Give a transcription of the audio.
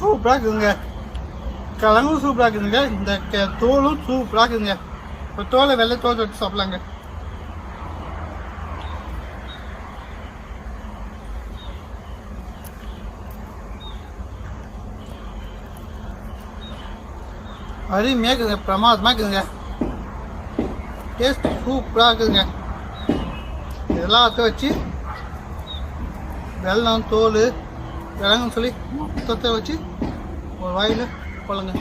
சூப்பராக இருக்குதுங்க. கிழங்கும் சூப்பராக இருக்குதுங்க. இந்த க தோலும் சூப்பராக இருக்குதுங்க. இப்போ தோலை வெள்ளை தோல் வச்சு சாப்பிட்லாங்க. அருமையாக இருக்குதுங்க. பிரமாதமாக இருக்குதுங்க. டேஸ்ட் சூப்பராக இருக்குதுங்க. எல்லாத்தையும் வச்சு வெல்லம் தோல் கிழங்குன்னு சொல்லி மொத்தத்தை வச்சு ஒரு வாயில் கொள்ளுங்க.